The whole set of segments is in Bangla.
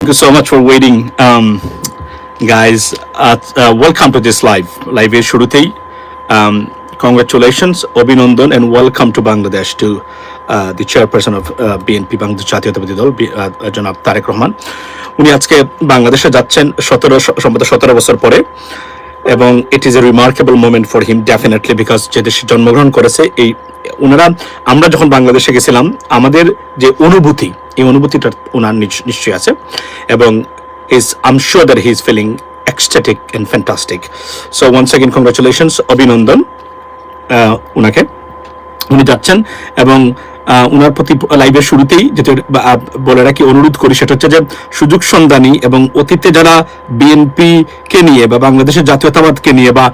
Thank you so much for waiting, um, guys. Uh, uh, welcome to this live. Live এর শুরুতেই um, congratulations, অভিনন্দন and welcome to Bangladesh to uh, the chairperson of uh, BNP Bangladesh জাতীয়তাবাদী দল uh, জনাব তারেক রহমান উনি আজকে বাংলাদেশে যাচ্ছেন সতেরো সম্ভবত সতেরো বছর পরে এবং it is a remarkable moment for him definitely because যে দেশে জন্মগ্রহণ করেছে, এই ওনারা আমরা যখন বাংলাদেশে গেছিলাম, আমাদের যে অনুভূতি, এই অনুভূতিটা ওনার নিশ- নিশ্চয়ই আছে, এবং is am sure that he is feeling ecstatic and fantastic so once again congratulations অভিনন্দন ওনাকে উনি যাচ্ছেন এবং ওনার প্রতি লাইভের শুরুতেই যেটা বলে রাখি অনুরোধ করি সেটা হচ্ছে যে সুযোগ সন্ধানী এবং অতীতে যারা বিএনপি কে নিয়ে বা বাংলাদেশের জাতীয়তাবাদকে নিয়ে বা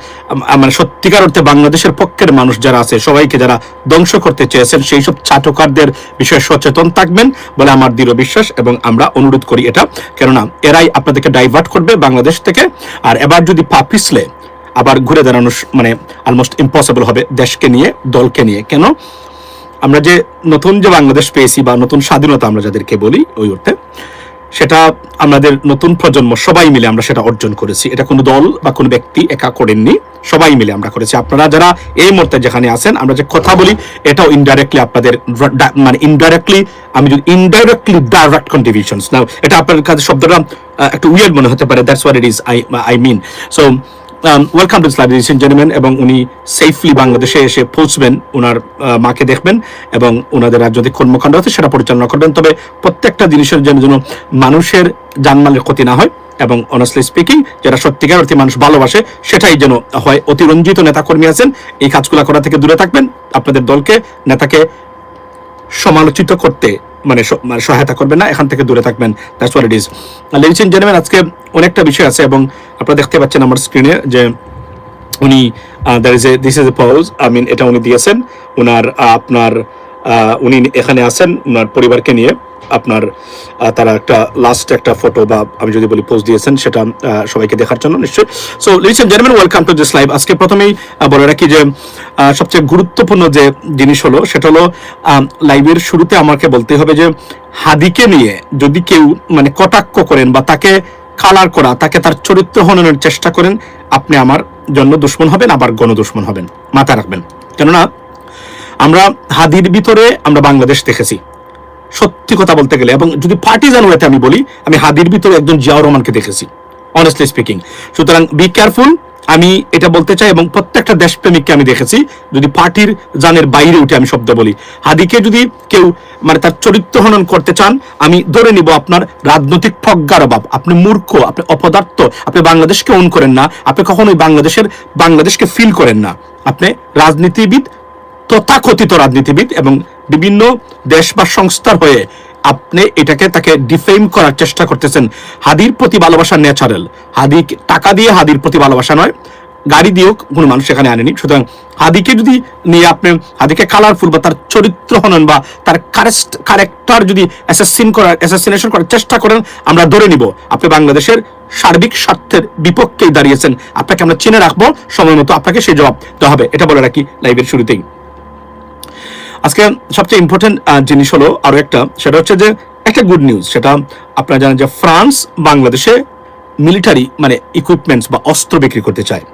মানে সত্যিকার অর্থে বাংলাদেশের পক্ষের মানুষ যারা আছে, সবাইকে যারা ধ্বংস করতে চেয়েছেন, সেই সব চাটকারদের বিষয়ে সচেতন থাকবেন বলে আমার দৃঢ় বিশ্বাস এবং আমরা অনুরোধ করি এটা। কেননা, এরাই আপনাদেরকে ডাইভার্ট করবে বাংলাদেশ থেকে। আর এবার যদি পা পিছলে আবার ঘুরে দাঁড়ানো মানে অলমোস্ট ইম্পসিবল হবে দেশকে নিয়ে, দলকে নিয়ে। কেন? আমরা যে নতুন যে বাংলাদেশ পেয়েছি বা নতুন স্বাধীনতা আমরা যাদেরকে বলি ওই অর্থে, সেটা আমাদের নতুন প্রজন্ম সবাই মিলে আমরা সেটা অর্জন করেছি। এটা কোনো দল বা কোনো ব্যক্তি একা করেননি, সবাই মিলে আমরা করেছি। আপনারা যারা এই মুহূর্তে যেখানে আছেন, আমরা যে কথা বলি, এটাও ইনডাইরেক্টলি আপনাদের মানে ইনডাইরেক্টলি আমি যদি ইনডাইরেক্টলি ডাইরেক্ট কন্ট্রিবিউশনস না এটা আপনার কাছে শব্দটা একটু উইয়ার্ড মনে হতে পারে that's what it is I I mean so welcome to Islam ladies gentleman এবং উনি সেফলি বাংলাদেশে এসে পৌঁছবেন ওনার মাকে দেখবেন এবং ওনাদের রাজনৈতিক কর্মকাণ্ড আছে, সেটা পরিচালনা করবেন। তবে প্রত্যেকটা জিনিসের জন্য যেন মানুষের জানমালের ক্ষতি না হয় এবং অনেস্টলি স্পিকিং যারা সত্যিকার অর্থে মানুষ ভালোবাসে, সেটাই যেন হয়। অতিরঞ্জিত নেতাকর্মী আছেন, এই কাজগুলো করা থেকে দূরে থাকবেন। আপনাদের দলকে, নেতাকে সমালোচিত করতে মানে মানে সহায়তা করবেন না, এখান থেকে দূরে থাকবেন। That's what it is ladies and gentleman আজকে অনেকটা বিষয় আছে এবং আপনারা দেখতে পাচ্ছেন আমার স্ক্রিনে যে উনি there is a this is a pause I mean এটা উনি দিয়েছেন। ওনার আপনার উনি এখানে আছেন ওনার পরিবারকে নিয়ে। আপনার তারা একটা লাস্ট একটা ফটো বা আমি যদি বলি পোস্ট দিয়েছেন, সেটা সবাইকে দেখার জন্য নিশ্চয়ই। So ladies gentleman welcome to this live আজকে প্রথমেই বলে রাখি যে সবচেয়ে গুরুত্বপূর্ণ যে জিনিস হলো, সেটা হলো লাইভের শুরুতে আমাকে বলতে হবে যে, হাদিকে নিয়ে যদি কেউ মানে কটাক্ষ করেন বা তাকে কালার করা, তাকে তার চরিত্র হননের চেষ্টা করেন। আপনি আমার জন্য দুশ্মন হবেন, আবার গণদুশ্মন হবেন। মাথায় রাখবেন। কেননা, আমরা হাদির ভিতরে আমরা বাংলাদেশ দেখেছি। সত্যি কথা বলতে গেলে, এবং যদি পার্টিজান ওয়েতে আমি বলি, আমি হাদির ভিতরে একজন জিয়াউর রহমানকে দেখেছি অনেস্টলি স্পিকিং সুতরাং বি কেয়ারফুল আমি এটা বলতে চাই এবং প্রত্যেকটা দেশপ্রেমিককে আমি দেখেছি, যদি পার্টির জানের বাইরে উঠে আমি শব্দ বলি। হাদিকে যদি কেউ মানে তার চরিত্র হনন করতে চান, আমি ধরে নিব আপনার রাজনৈতিক প্রজ্ঞার অভাব। আপনি মূর্খ, আপনি অপদার্থ, আপনি বাংলাদেশকে ওন করেন না, আপনি কখনোই বাংলাদেশের, বাংলাদেশকে ফিল করেন না। আপনি রাজনীতিবিদ, তথাকথিত রাজনীতিবিদ এবং বিভিন্ন দেশ বা সংস্থার হয়ে আপনি এটাকে তাকে ডিফেম করার চেষ্টা করতেছেন। হাদির প্রতি ভালোবাসা ন্যাচারাল হাদি টাকা দিয়ে হাদির প্রতি ভালোবাসা নয়। গাড়ি দিয়েও কোনো মানুষ এখানে আনেনি। সুতরাং হাদিকে যদি নিয়ে আপনি হাদিকে কালারফুল বা তার চরিত্র হনন বা তার কারেস্ট ক্যারেক্টার যদি অ্যাসাসিন করার অ্যাসাসিনেশন করার চেষ্টা করেন, আমরা ধরে নিব। আপনি বাংলাদেশের সার্বিক স্বার্থের বিপক্ষেই দাঁড়িয়েছেন। আপনাকে আমরা চিনে রাখব। সময় মতো আপনাকে সেই জবাব দেওয়া হবে। এটা বলে রাখি লাইভের শুরুতেই। আজকে সবচেয়ে ইম্পর্টেন্ট জিনিস হলো আরও একটা, সেটা হচ্ছে যে একটা গুড নিউজ সেটা আপনারা জানেন যে ফ্রান্স বাংলাদেশে মিলিটারি মানে ইকুইপমেন্টস বা অস্ত্র বিক্রি করতে চায়।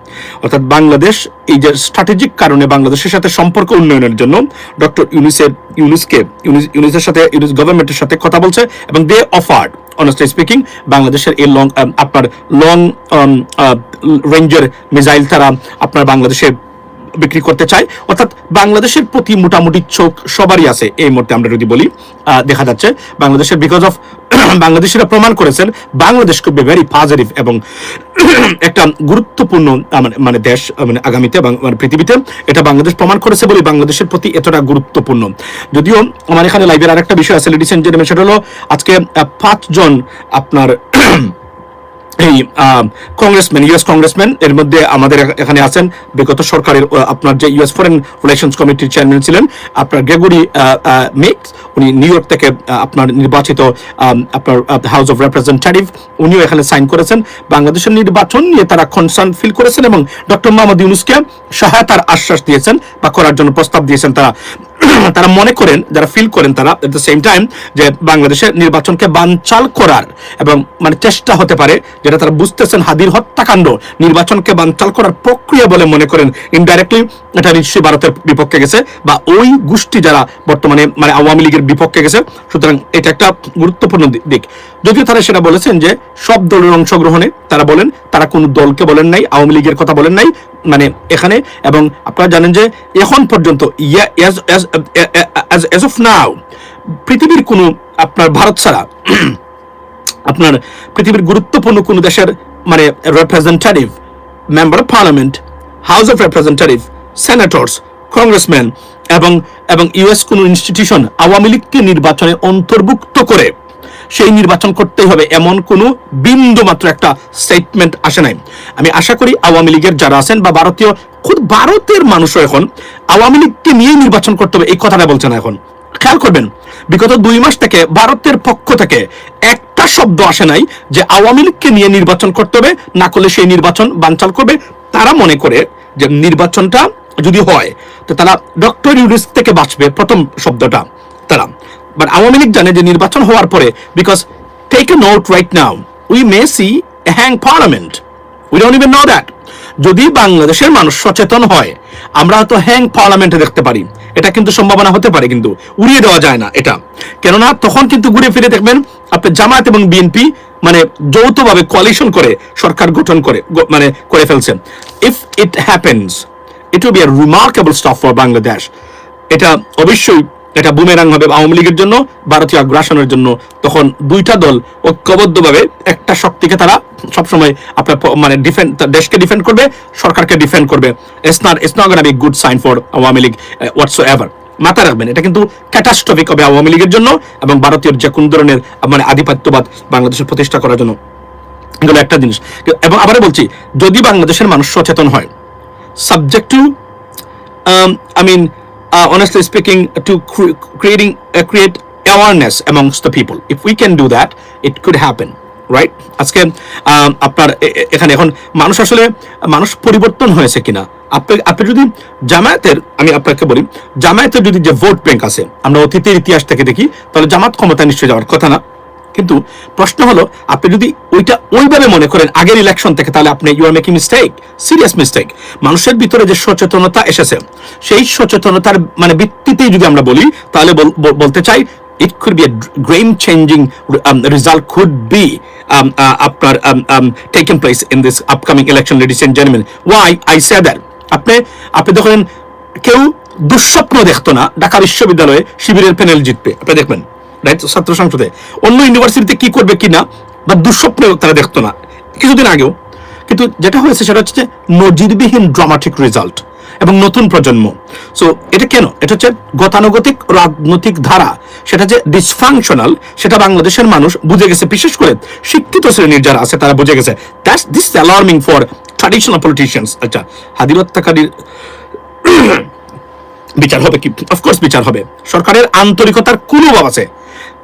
অর্থাৎ বাংলাদেশ এই যে স্ট্র্যাটেজিক কারণে বাংলাদেশের সাথে সম্পর্ক উন্নয়নের জন্য ডক্টর ইউনিসের ইউনিসকে ইউনিসের সাথে, ইউনিস গভর্নমেন্টের সাথে কথা বলছে এবং দে অফার্ড অনেস্টলি স্পিকিং বাংলাদেশের এই লং আপনার লং রেঞ্জের মিসাইল তারা আপনার বাংলাদেশে বিক্রি করতে চায়। অর্থাৎ বাংলাদেশের প্রতি মোটামুটি চোখ সবারই আছে, এই মুহূর্তে আমরা যদি বলি। দেখা যাচ্ছে বাংলাদেশের বিকজ অফ বাংলাদেশিরা প্রমাণ করেছেন বাংলাদেশ খুব ভেরি পজিটিভ এবং একটা গুরুত্বপূর্ণ মানে- মানে দেশ মানে আগামীতে মানে পৃথিবীতে। এটা বাংলাদেশ প্রমাণ করেছে বলে বাংলাদেশের প্রতি এতটা গুরুত্বপূর্ণ। যদিও আমার এখানে লাইভের আরেকটা বিষয় আছে লেডিস এন্ড জেন্টলম্যান সেটা হলো আজকে পাঁচজন আপনার এই কংগ্রেসম্যান ইউএস কংগ্রেসম্যান এর মধ্যে আমাদের এখানে আছেন বিগত সরকারের আপনার যে ইউএস ফরেন রিলেশনস কমিটির চেয়ারম্যান ছিলেন, আপনার গ্রেগরি মেক্স উনি নিউ ইয়র্ক থেকে আপনার নির্বাচিত আপনার হাউস অফ রিপ্রেজেন্টেটিভ উনিও এখানে সাইন করেছেন। বাংলাদেশের নির্বাচন নিয়ে তারা কনসার্ন ফিল করেছেন এবং ডক্টর মোহাম্মদ ইউনুসকে সহায়তার আশ্বাস দিয়েছেন বা করার জন্য প্রস্তাব দিয়েছেন তারা। তারা মনে করেন, যারা ফিল করেন তারা এট দ্য সেম টাইম যে বাংলাদেশের নির্বাচনকে বানচাল করার এবং মানে চেষ্টা হতে পারে, যেটা তারা বুঝতেছেন হাদির হত্যাকাণ্ড, নির্বাচনকে বানচাল করার প্রক্রিয়া বলে মনে করেন। ইনডাইরেক্টলি এটা নিশ্চয়ই ভারতের বিপক্ষে গেছে, বা ওই গোষ্ঠী যারা বর্তমানে মানে আওয়ামী লীগের বিপক্ষে গেছে, সুতরাং এটা একটা গুরুত্বপূর্ণ দিক। যদিও তারা সেটা বলেছেন যে সব দলের অংশগ্রহণে তারা বলেন, তারা কোনো দলকে বলেন নাই, আওয়ামী লীগের কথা বলেন নাই মানে এখানে, এবং আপনারা জানেন যে এখন পর্যন্ত অফ নাও পৃথিবীর কোনো আপনার ভারত ছাড়া আপনার পৃথিবীর গুরুত্বপূর্ণ কোনো দেশের মানে representative member of parliament house of representative senators congressman এবং এবং ইউএস কোনো ইনস্টিটিউশন আওয়ামী লীগকে নির্বাচনে অন্তর্ভুক্ত করে সেই নির্বাচন করতেই হবে, এমন কোনো বিন্দু মাত্র একটা স্টেটমেন্ট আসে নাই। আমি আশা করি আওয়ামী লীগের যারা আছেন বা ভারতীয়, খুব ভারতের মানুষও এখন আওয়ামী লীগকে নিয়ে নির্বাচন করতে হবে, এই কথাটা বলছে না এখন। খেয়াল করবেন, বিগত দুই মাস থেকে ভারতের পক্ষ থেকে একটা শব্দ আসে নাই যে আওয়ামী লীগকে নিয়ে নির্বাচন করতে হবে, না করলে সেই নির্বাচন বানচাল করবে। তারা মনে করে যে নির্বাচনটা যদি হয়, তো তারা ডক্টর ইউরিস থেকে বাঁচবে, প্রথম শব্দটা তারা। বাট আওয়ামী লীগ জানে যে নির্বাচন হওয়ার পরে because take a note right now we may see hung parliament we don't even know that যদি বাংলাদেশের মানুষ সচেতন হয়, আমরা হয়তো হ্যাং পার্লামেন্টে দেখতে পারি। এটা কিন্তু সম্ভাবনা হতে পারে, কিন্তু উড়িয়ে দেওয়া যায় না এটা। কেননা তখন কিন্তু ঘুরে ফিরে দেখবেন, আপনি জামায়াত এবং বিএনপি মানে যৌথভাবে কোয়ালিশন করে সরকার গঠন করে মানে করে ফেলছেন। If it happens it will be a remarkable stuff for Bangladesh এটা অবশ্যই এটা বুমেরাং হবে আওয়ামী লীগের জন্য, ভারতীয় আগ্রাসনের জন্য। তখন দুইটা দল ঐক্যবদ্ধভাবে একটা শক্তিকে তারা সবসময় আপনার মানে ডিফেন্ড দেশকে ডিফেন্ড করবে, সরকারকে ডিফেন্ড করবে। It's not be good sign for Awami League whatsoever মাথায় রাখবেন, এটা কিন্তু ক্যাটাস্ট্রফিক হবে আওয়ামী লীগের জন্য এবং ভারতীয় যে কোন ধরনের মানে আধিপত্যবাদ বাংলাদেশের প্রতিষ্ঠা করার জন্য। এগুলো একটা জিনিস। এবং আবারও বলছি, যদি বাংলাদেশের মানুষ সচেতন হয় subject to I mean uh, honestly speaking to cre- creating uh, create awareness amongst the people. If we can do that it could happen right আজকে আপনার এখানে এখন মানুষ আসলে মানুষ পরিবর্তন হয়েছে কিনা? আপনি আপনি যদি জামায়াতের আমি আপনাকে বলি জামায়াতের যদি যে ভোট ব্যাংক আছে আমরা অতীতের ইতিহাস থেকে দেখি তাহলে জামাত ক্ষমতা নিশ্চয়ই যাওয়ার কথা না। কিন্তু প্রশ্ন হলো আপনি যদি ওইটা ওইভাবে মনে করেন আগের ইলেকশন থেকে তাহলে আপনি you are making mistake serious mistake মানুষের ভিতরে যে সচেতনতা এসেছে সেই সচেতনতার মানে ভিত্তিতেই যদি আমরা বলি তাহলে বল- বল- বলতে চাই it could be a game changing um, result could be um, uh, after um, um, taking place in this upcoming election আপনি আপনি দেখেন কেউ দুঃস্বপ্ন দেখতো না ঢাকা বিশ্ববিদ্যালয়ে শিবিরের প্যানেল জিতবে। আপনি দেখবেন। রাইট ছাত্র সংসদে। অন্য ইউনিভার্সিটিতে কি করবে কিনা বা দুঃস্বপ্ন তারা দেখতো না। কিছুদিন আগেও, কিন্তু যেটা হয়েছে সেটা হচ্ছে নজিরবিহীন ড্রামাটিক রেজাল্ট এবং নতুন প্রজন্ম। সো এটা কেন? এটা হচ্ছে গতানুগতিক রাজনৈতিক ধারা। সেটা যে ডিসফাংশনাল সেটা বাংলাদেশের মানুষ বুঝে গেছে। বিশেষ করে শিক্ষিত শ্রেণির যারা আছে, তারা বুঝে গেছে। That's this alarming for traditional politicians আচ্ছা হাদির হত্যাকারীর বিচার হবে কি? অফকোর্স বিচার হবে। সরকারের আন্তরিকতার কোনো অভাব আছে।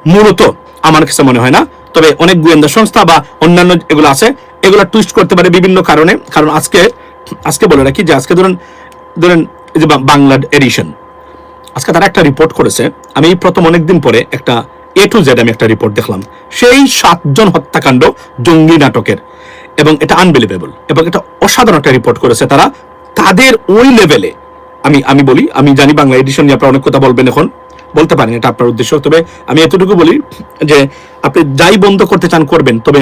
মূলত আমার কাছে মনে হয় না। তবে অনেক গোয়েন্দা সংস্থা বা অন্যান্য এগুলো আছে, এগুলো টুইস্ট করতে পারে বিভিন্ন কারণে। কারণ আজকে আজকে বলে রাখি যে আজকে ধরেন ধরেন যে বাংলা এডিশন আজকে তারা একটা রিপোর্ট করেছে। আমি প্রথম অনেকদিন পরে একটা এ টু জেড আমি একটা রিপোর্ট দেখলাম। সেই সাতজন হত্যাকাণ্ড জঙ্গি নাটকের। এবং এটা আনবিলিভেবল এবং এটা অসাধারণ একটা রিপোর্ট করেছে তারা। তাদের ওই লেভেলে আমি আমি বলি, আমি জানি বাংলা এডিশন নিয়ে আপনারা অনেক কথা বলবেন এখন। বলতে পারেন এটা আপনার উদ্দেশ্য। তবে আমি এতটুকু বলি যে আপনি যাই বন্ধ করতে চান করবেন, তবে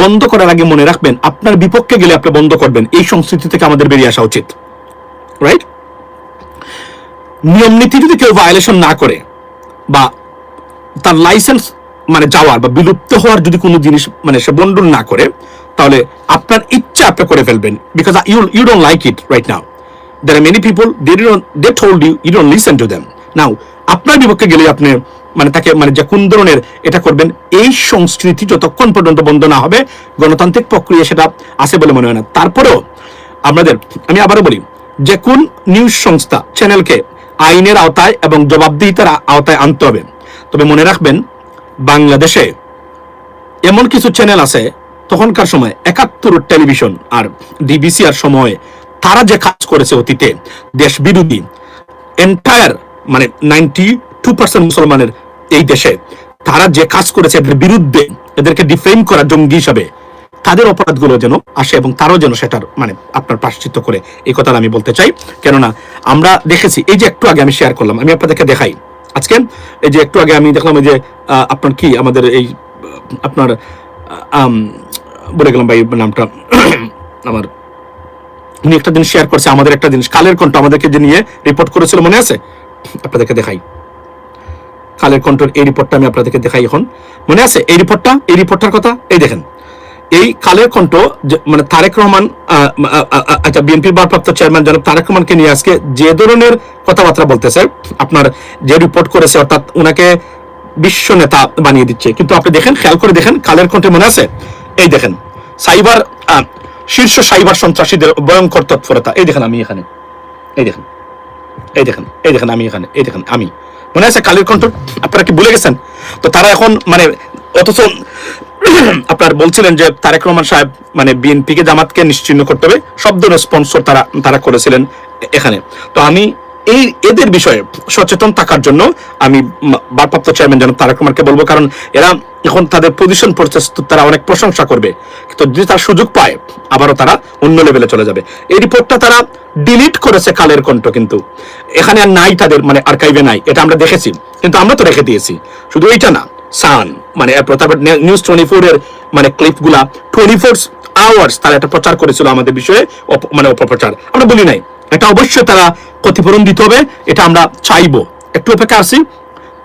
বন্ধ করার আগে মনে রাখবেন, আপনার বিপক্ষে গেলে আপনি বন্ধ করবেন। এই সংস্কৃতি থেকে আমাদের বেরিয়ে আসা উচিত। রাইট নিয়ম নীতি যদি কেউ ভায়োলেশন না করে বা তার লাইসেন্স মানে যাওয়ার বা বিলুপ্ত হওয়ার যদি কোনো জিনিস মানে সে বন্ডন না করে, তাহলে আপনার ইচ্ছা আপনি করে ফেলবেন। Because you you don't like it right now there are many people, they don't, they told you you don't listen to them. Now, আপনার বিপক্ষে গেলে আপনি মানে তাকে মানে যে কোন ধরনের এটা করবেন, এই সংস্কৃতি যতক্ষণ পর্যন্ত বন্ধ না হবে, গণতান্ত্রিক প্রক্রিয়া সেটা আছে বলে মনে হয় না। তারপরেও আমাদের আমি আবারও বলি, যে কোন নিউজ সংস্থা চ্যানেলকে আইনের আওতায় এবং জবাবদিহিতার আওতায় আনতে হবে। তবে মনে রাখবেন, বাংলাদেশে এমন কিছু চ্যানেল আছে, তখনকার সময় একাত্তর টেলিভিশন আর ডিবিসি আর সময় তারা যে কাজ করেছে অতীতে, দেশ বিরোধী এন্টায়ার মানে নাইনটি টু পার্সেন্ট মুসলমানের এই দেশে, তারা যে কাজ করেছে এদের বিরুদ্ধে, এদেরকে ডিফেম করা জঙ্গি হিসাবে, তাদের অপরাধগুলো যেন আসে এবং তারও যেন সেটার মানে আপনার প্রাশ্চিত্য করে। এই কথাটা আমি বলতে চাই। কেননা আমরা দেখেছি, এই যে একটু আগে আমি শেয়ার করলাম, আমি আপনাদেরকে দেখাই। আজকে এই যে একটু আগে আমি দেখলাম যে আপনার কি, আমাদের এই আপনার বলে গেলাম ভাই নামটা, আমার উনি একটা জিনিস শেয়ার করছে, আমাদের একটা জিনিস। কালের কণ্ঠ আমাদেরকে যে নিয়ে রিপোর্ট করেছিল, মনে আছে? আপনাদেরকে দেখাই। কালের কণ্ঠের এই রিপোর্টটা আমি আপনাদেরকে দেখাই এখন। মনে আছে? এই রিপোর্টটা এই রিপোর্টটার কথা? এই দেখেন। এই কালের কণ্ঠ মানে তারেক রহমান আচ্ছা বিএনপির ভারপ্রাপ্ত চেয়ারম্যান জনাব তারেক রহমানকে নিয়ে আজকে যে ধরনের কথাবার্তা বলতেছে, আপনার যে রিপোর্ট করেছে, অর্থাৎ ওনাকে বিশ্ব নেতা বানিয়ে দিচ্ছে। কিন্তু আপনি দেখেন, খেয়াল করে দেখেন, কালের কণ্ঠে মনে আছে? এই দেখেন, সাইবার শীর্ষ সাইবার সন্ত্রাসীদের ভয়ঙ্কর তৎপরতা। এই দেখেন আমি এখানে। এই দেখেন। এই দেখেন। এই দেখেন আমি এখানে। এই দেখেন আমি। মনে আছে কালীর কণ্ঠ? আপনারা কি ভুলে গেছেন? তো তারা এখন মানে অথচ আপনার বলছিলেন যে তারেক রহমান সাহেব মানে বিএনপিকে জামাতকে নিশ্চিন্ন করতে হবে। সব ধরনের স্পন্সর তারা তারা করেছিলেন এখানে। তো আমি এই এদের বিষয়ে সচেতন থাকার জন্য আমি ভারপ্রাপ্ত চেয়ারম্যান জনাব তারেক রহমানকে বলব, কারণ এরা এখন তাদের পজিশন প্রচেষ্টা তারা অনেক প্রশংসা করবে। তো যদি তার সুযোগ পায়, আবারও তারা অন্য লেভেলে চলে যাবে। এই রিপোর্টটা তারা ডিলিট করেছে কালের কণ্ঠ কিন্তু। এখানে আর নাই তাদের মানে আর্কাইভে নাই। এটা আমরা দেখেছি, কিন্তু আমরা তো রেখে দিয়েছি। শুধু এইটা না, সান মানে তারপর নিউজ টোয়েন্টি ফোর এর মানে ক্লিপগুলা টোয়েন্টি ফোর আওয়ার্স তারা একটা প্রচার করেছিল আমাদের বিষয়ে মানে অপপ্রচার। আমরা বলি নাই। এটা অবশ্যই তারা ক্ষতিপূরণ দিতে হবে, এটা আমরা চাইব। একটু অপেক্ষা আছি,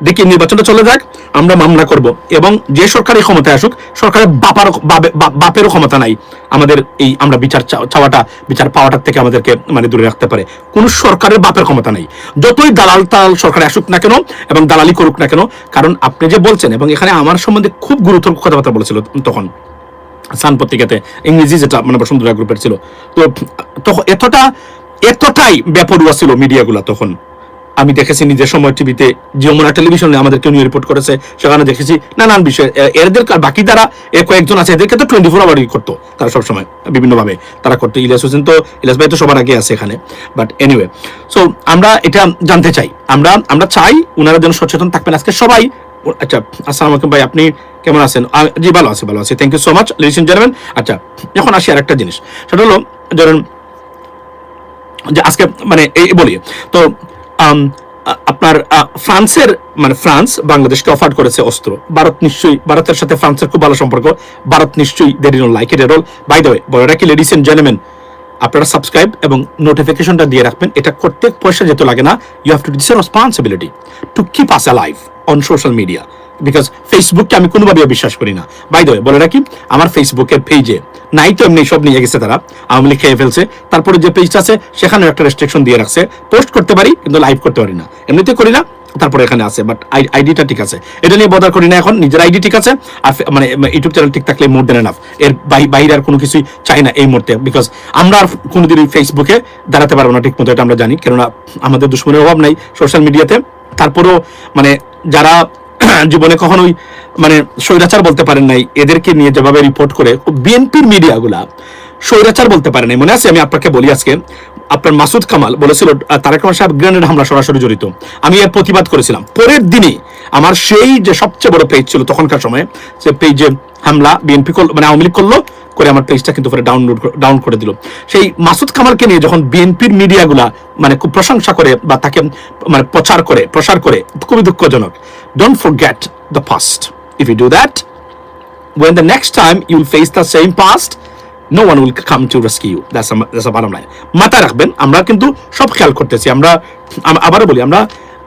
দেখি নির্বাচনটা চলে যাক, আমরা মামলা করব। এবং যে সরকারি ক্ষমতায় আসুক, সরকারের বাপার বাপে- বাপেরও ক্ষমতা নাই, আমাদের এই আমরা বিচার চাওয়াটা, বিচার পাওয়াটার থেকে আমাদেরকে মানে দূরে রাখতে পারে। কোন সরকারের বাপের ক্ষমতা নাই। যতই দালাল তাল সরকারে আসুক না কেন, এবং দালালি করুক না কেন, কারণ আপনি যে বলছেন, এবং এখানে আমার সম্বন্ধে খুব গুরুতর কথাবার্তা বলেছিল তখন, সান পত্রিকাতে, ইংরেজি যেটা মানে বসুন্ধরা গ্রুপের ছিল। তো তখন এতটা এতটাই বেপরুয়া ছিল মিডিয়াগুলা তখন। আমি দেখেছি নিজের সময় টিভিতে যমুনা টেলিভিশনে আমাদেরকে নিয়ে রিপোর্ট করেছে। সেখানে দেখেছি নানান বিষয়। এদের বাকি যারা এ কয়েকজন আছে, এদেরকে তো টোয়েন্টি ফোর আওয়ারই করতো তারা সবসময়, বিভিন্নভাবে। তারা করতো। ইলিয়াস হোসেন তো, ইলিয়াস ভাই তো সবার আগে আছে এখানে। বাট এনিওয়ে সো আমরা এটা জানতে চাই। আমরা আমরা চাই ওনারা যেন সচেতন থাকবেন। আজকে সবাই আচ্ছা আসসালামু আলাইকুম ভাই, আপনি কেমন আছেন? জি, ভালো আছি ভালো আছি। Thank you so much ladies and আচ্ছা এখন আসি আর একটা জিনিস। সেটা হলো, ধরুন যে আজকে মানে এই বলি, তো আপনার ফ্রান্সের মানে ফ্রান্স বাংলাদেশকে অফার করেছে অস্ত্র। ভারত নিশ্চয়ই, ভারতের সাথে ফ্রান্সের খুব ভালো সম্পর্ক। ভারত নিশ্চয়ই দের in like it role by the way বড়রা কি লেডিস এন্ড জেন্টলম্যান আপনারা সাবস্ক্রাইব এবং নোটিফিকেশনটা দিয়ে রাখবেন। এটা করতে পয়সা যেতে লাগে না you have to this responsibility to keep us live on social media because ফেসবুককে আমি কোনোভাবে বিশ্বাস করি না। বাই ওয়ে বলে রাখি, আমার ফেসবুকের পেজে নাই তো এমনি সব নিয়ে গেছে তারা। আওয়ামী লীগ খেয়ে ফেলছে। তারপরে যে পেজটা আছে সেখানে একটা রেস্ট্রিকশন দিয়ে রাখছে। পোস্ট করতে পারি, কিন্তু লাইভ করতে পারি না। এমনিতে করি না, তারপরে এখানে আছে। বাট আইডিটা ঠিক আছে। এটা নিয়ে বদার করি না এখন, নিজের আইডি ঠিক আছে। আর মানে ইউটিউব চ্যানেল ঠিক থাকলে মোর দেন এনাফ এর বাই- বাইরে আর কোনো কিছুই চাই না এই মুহূর্তে। বিকজ আমরা আর কোনোদিন ফেসবুকে দাঁড়াতে পারব না ঠিক মতো এটা আমরা জানি। কেননা আমাদের দুশ্মনের অভাব নাই। সোশ্যাল মিডিয়াতে তারপরেও মানে যারা জীবনে কখনোই মানে স্বৈরাচার বলতে পারেন নাই। এদেরকে নিয়ে যেভাবে রিপোর্ট করে বিএনপির মিডিয়াগুলা স্বৈরাচার বলতে পারে মনে আছে? আমি আপনাকে বলি আজকে, আপনার মাসুদ কামাল বলেছিল তারেক রহমান সাহেব গ্রেনেড হামলা সরাসরি জড়িত। আমি এর প্রতিবাদ করেছিলাম। পরের দিনই আমার সেই যে সবচেয়ে বড় পেজ ছিল তখনকার সময়ে, যে পেজে হামলা বিএনপি মানে আওয়ামী লীগ করল, করে আমার পেজটা কিন্তু পরে ডাউনলোড ডাউন করে দিল। সেই মাসুদ কামালকে নিয়ে যখন বিএনপির মিডিয়াগুলা মানে খুব প্রশংসা করে বা তাকে মানে প্রচার করে, প্রসার করে, খুবই দুঃখজনক। Don't forget the first if you do that when the next time you will face the same past no one will come you. That's a, that's a bottom line. মাথায় রাখবেন আমরা কিন্তু সব খেয়াল করতেছি আমরা আবারও বলি আমরা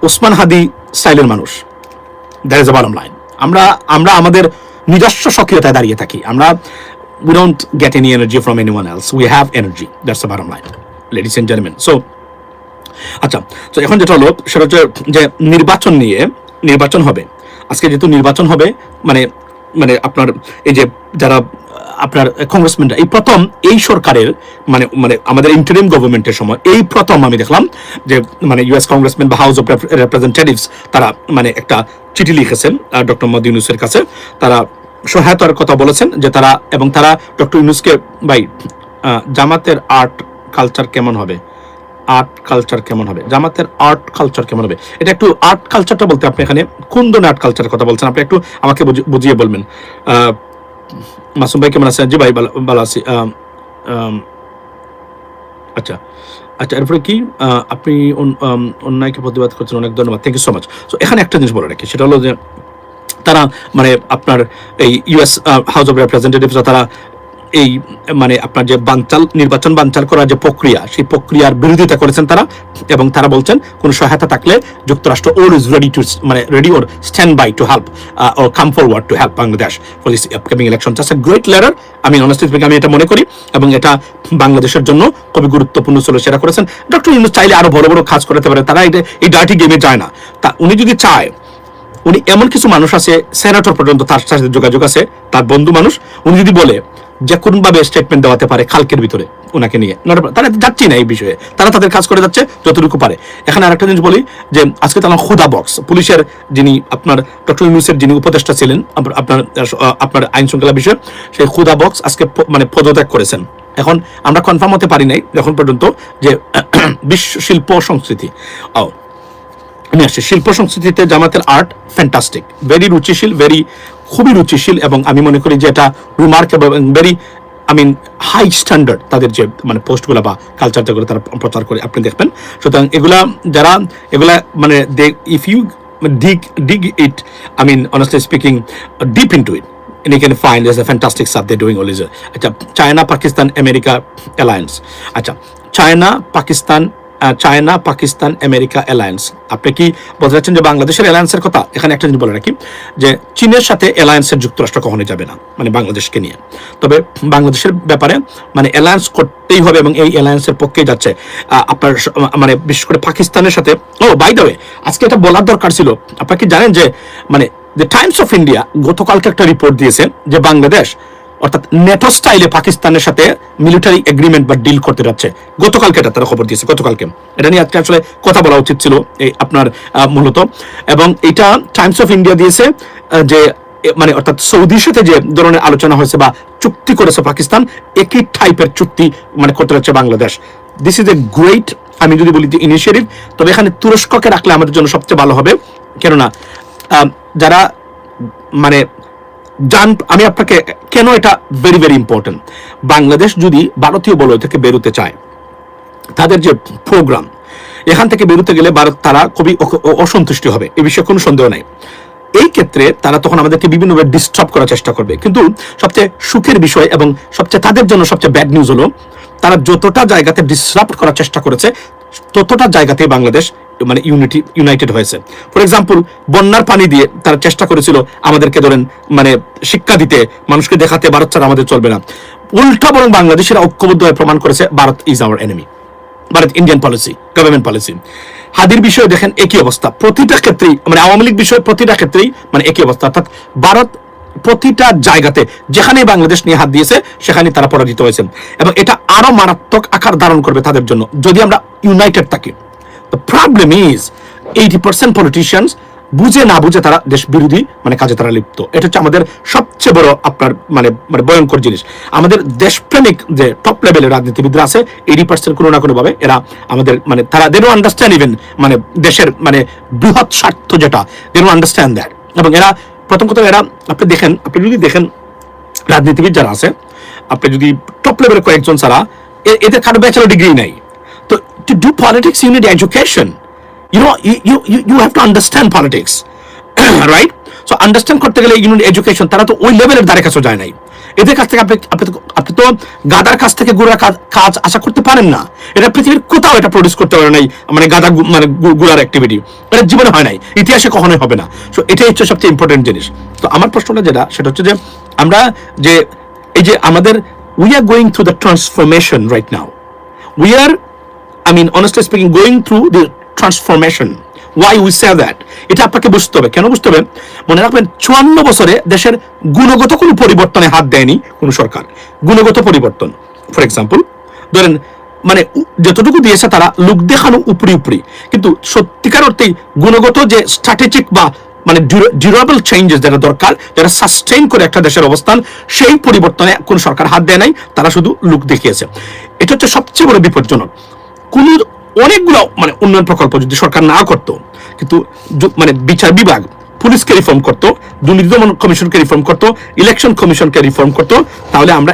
ওসমান হাদি স্টাইলের মানুষ। That is a bottom line আমরা আমরা আমাদের নিজস্ব সক্রিয়তায় দাঁড়িয়ে থাকি। আমরা we don't get any energy from anyone else. We have energy. That's the bottom line ladies and gentlemen. So আচ্ছা তো এখন যেটা হলো সেটা হচ্ছে যে নির্বাচন নিয়ে নির্বাচন হবে। আজকে যেহেতু নির্বাচন হবে মানে মানে আপনার এই যে যারা আপনার কংগ্রেসম্যানরা এই প্রথম এই সরকারের মানে মানে আমাদের ইন্টারিম গভর্নমেন্টের সময় এই প্রথম আমি দেখলাম যে মানে ইউএস কংগ্রেসম্যান বা হাউস অফ রেপ্রেজেন্টেটিভস তারা মানে একটা চিঠি লিখেছেন ডক্টর মোদী ইউনুসের কাছে। তারা সহায়তার কথা বলেছেন যে তারা, এবং তারা ডক্টর ইউনুসকে, ভাই জামাতের আর্ট কালচার কেমন হবে? আর্ট কালচার কেমন হবে? জামাতের আর্ট কালচার কেমন হবে? এটা একটু আর্ট কালচারটা বলতে আপনি এখানে কোন ধরনের আর্ট কালচারের কথা বলছেন। আপনি একটু আমাকে বুঝি- বুঝিয়ে বলবেন। মাসুম ভাই কেমন আছেন জি ভাই ভালো- আছি আচ্ছা আচ্ছা এরপরে কি আপনি অন্যায়কে প্রতিবাদ করছেন, অনেক ধন্যবাদ thank you so much so এখানে একটা জিনিস বলে রাখি, সেটা হলো যে, তারা মানে আপনার এই ইউএস হাউস অফ রিপ্রেজেন্টেটিভস তারা এই মানে আপনার যে বানচাল, নির্বাচন বানচাল করার যে প্রক্রিয়া, সেই প্রক্রিয়ার বিরোধিতা করেছেন তারা এবং তারা বলছেন কোনো সহায়তা থাকলে যুক্তরাষ্ট্র ওর ইজ রেডি টু মানে ready or stand by to help or come forward to help Bangladesh for this upcoming election just great letter আমি অনেস্টলি স্পিকিং আমি এটা মনে করি এবং এটা বাংলাদেশের জন্য খুবই গুরুত্বপূর্ণ ছিল, সেটা করেছেন। ডক্টর ইউনুস চাইলে আরও বড় বড় কাজ করতে পারে, তারা এই ডার্টি গেমে যায় না। তা উনি যদি চায় উনি এমন কিছু মানুষ আছে, সেনেটর পর্যন্ত তার সাথে যোগাযোগ আছে, তার বন্ধু মানুষ। উনি যদি বলে যে কোন ভাবে স্টেটমেন্ট দেওয়াতে পারে খালকের ভিতরে ওনাকে নিয়ে তারা যাচ্ছি না এই বিষয়ে। তারা তাদের কাজ করে যাচ্ছে যতটুকু পারে। এখানে আরেকটা জিনিস বলি যে, আজকে তারা খুদা বক্স পুলিশের যিনি আপনার, ডক্টর ইউনুসের যিনি উপদেষ্টা ছিলেন আপনার আপনার আইন শৃঙ্খলা বিষয়ে, সেই খুদা বক্স আজকে মানে পদত্যাগ করেছেন। এখন আমরা কনফার্ম হতে পারি নাই এখন পর্যন্ত যে, বিশ্ব শিল্প সংস্কৃতি। আমি আসছি। শিল্প সংস্কৃতিতে জামাতের আর্ট ফ্যান্টাস্টিক ভেরি রুচিশীল ভেরি খুবই রুচিশীল এবং আমি মনে করি যে এটা remarkable very I mean high standard তাদের যে মানে পোস্টগুলো বা কালচার যেগুলো তারা প্রচার করে, আপনি দেখবেন। সুতরাং এগুলা যারা, এগুলা মানে they if you dig dig it I mean honestly speaking deep into it and you can find there's a fantastic stuff they're doing always. আচ্ছা চায়না পাকিস্তান আমেরিকা অ্যালায়েন্স আচ্ছা China Pakistan China, Pakistan, America alliance আপনি কি বলতে চাচ্ছেন যে বাংলাদেশের অ্যালায়েন্সের কথা? এখানে একটা জিনিস বলে রাখি, যে চীনের সাথে অ্যালায়েন্সের যুক্তরাষ্ট্র কখনোই যাবে না মানে বাংলাদেশকে নিয়ে। তবে বাংলাদেশের ব্যাপারে মানে অ্যালায়েন্স করতেই হবে এবং এই অ্যালায়েন্সের পক্ষেই যাচ্ছে। আপনার মানে বিশেষ করে পাকিস্তানের সাথে। ও বাই ওয়ে আজকে এটা বলার দরকার ছিল। আপনারা কি জানেন যে মানে দ্য টাইমস অফ ইন্ডিয়া গতকালকে একটা রিপোর্ট দিয়েছে যে বাংলাদেশ অর্থাৎ নেটো স্টাইলে পাকিস্তানের সাথে মিলিটারি এগ্রিমেন্ট বা ডিল করতে যাচ্ছে। গতকালকে এটা তারা খবর দিয়েছে, গতকালকে। এটা নিয়ে আজকে আসলে কথা বলা উচিত ছিল এই আপনার মূলত। এবং এটা টাইমস অফ ইন্ডিয়া দিয়েছে যে মানে অর্থাৎ সৌদির সাথে যে ধরনের আলোচনা হয়েছে বা চুক্তি করেছে পাকিস্তান, একই টাইপের চুক্তি মানে করতে যাচ্ছে Bangladesh. This is a great আমি যদি বলি যে ইনিশিয়েটিভ তবে এখানে তুরস্ককে রাখলে আমাদের জন্য সবচেয়ে ভালো হবে। কেননা যারা মানে জান, আমি আপনাকে কেন এটা ভেরি ভেরি ইম্পর্টেন্ট বাংলাদেশ যদি ভারতীয় বলয় থেকে বেরোতে চায়, তাদের যে প্রোগ্রাম এখান থেকে বেরোতে গেলে ভারত, তারা খুবই অসন্তুষ্টি হবে, এ বিষয়ে কোনো সন্দেহ নাই। এই ক্ষেত্রে তারা তখন আমাদেরকে বিভিন্নভাবে ডিস্টার্ব করার চেষ্টা করবে। কিন্তু সবচেয়ে সুখের বিষয় এবং সবচেয়ে তাদের জন্য সবচেয়ে ব্যাড নিউজ হলো তারা যতটা জায়গাতে ডিসরাপ্ট করার চেষ্টা করেছে, ততটা জায়গাতে বাংলাদেশ মানে ইউনিটি ইউনাইটেড হয়েছে। ফর এক্সাম্পল বন্যার পানি দিয়ে তারা চেষ্টা করেছিল আমাদেরকে ধরেন মানে শিক্ষা দিতে, মানুষকে দেখাতে ভারত ছাড়া আমাদের চলবে না। উল্টা বরং বাংলাদেশের ঐক্যবদ্ধ হয়ে প্রমাণ করেছে Bharat is our enemy Bharat Indian policy government policy হাদির বিষয়ে দেখেন একই অবস্থা। প্রতিটা ক্ষেত্রেই মানে আওয়ামী লীগ বিষয়ে প্রতিটা ক্ষেত্রেই মানে একই অবস্থা। অর্থাৎ ভারত প্রতিটা জায়গাতে যেখানে বাংলাদেশ নিয়ে হাত দিয়েছে সেখানে তারা পরাজিত হয়েছেন। এবং এটা আরও মারাত্মক আকার ধারণ করবে তাদের জন্য, যদি আমরা ইউনাইটেড থাকি। Problem is eighty percent politicians বুঝে না বুঝে তারা দেশ বিরোধী মানে কাজে তারা লিপ্ত। এটা হচ্ছে আমাদের সবচেয়ে বড় আপনার মানে মানে ভয়ঙ্কর জিনিস। আমাদের দেশপ্রেমিক যে টপ লেভেলের রাজনীতিবিদরা আছে এইটি পার্সেন্ট কোনো না কোনো ভাবে এরা আমাদের মানে তারা দে আন্ডারস্ট্যান্ড ইভেন মানে দেশের মানে বৃহৎ স্বার্থ যেটা দে আন্ডারস্ট্যান্ড দ্যাট এবং এরা প্রথম কথা এরা, আপনি দেখেন, আপনি যদি দেখেন রাজনীতিবিদ যারা আছে, আপনি যদি টপ লেভেলের কয়েকজন ছাড়া এদের কারও ব্যাচেলার ডিগ্রি নাই। তো to do politics you need you know you you have to understand to right? So understand করতে গেলে you এডুকেশন তারা তো ওই লেভেলের দ্বারে কাছে যায় নাই। এদের কাছ থেকে আপনি আপনি তো গাদার কাছ থেকে গুড়ার কাজ- আশা করতে পারেন না। এটা পৃথিবীর কোথাও এটা প্রডিউস করতে পারে নাই মানে গাদা মানে গুড়ার অ্যাক্টিভিটি এটা জীবনে হয় নাই। ইতিহাসে কখনোই হবে না। সো এটাই হচ্ছে সবচেয়ে ইম্পর্টেন্ট জিনিস। তো আমার প্রশ্নটা যেটা সেটা হচ্ছে যে আমরা যে এই যে আমাদের we are going through the transformation right now we are I mean, honestly speaking, going through the transformation. Why we say that? এটা আপনাকে বুঝতে হবে। কেন বুঝতে হবে? মনে রাখবেন, চুয়ান্ন বছরে দেশের গুণগত কোনো পরিবর্তনে হাত দেয়নি কোনো সরকার। গুণগত পরিবর্তন ফর এক্সাম্পল ধরেন মানে যতটুকু দিয়েছে তারা লোক দেখানো উপরি উপরি। কিন্তু সত্যিকার অর্থেই গুণগত যে স্ট্র্যাটেজিক বা মানে ডিউরেবল চেঞ্জেস যেটা দরকার, যারা সাস্টেইন করে একটা দেশের অবস্থান, সেই পরিবর্তনে কোন সরকার হাত দেয় নাই, তারা শুধু লুক দেখিয়েছে। এটা হচ্ছে সবচেয়ে বড় বিপজ্জনক। কোন অনেকগুলো মানে উন্নয়ন প্রকল্প যদি সরকার না করতো, কিন্তু মানে বিচার বিভাগ, পুলিশকে রিফর্ম করতো, দুর্নীতি দমন কমিশনকে রিফর্ম করতো ইলেকশন কমিশনকে রিফর্ম করতো, তাহলে আমরা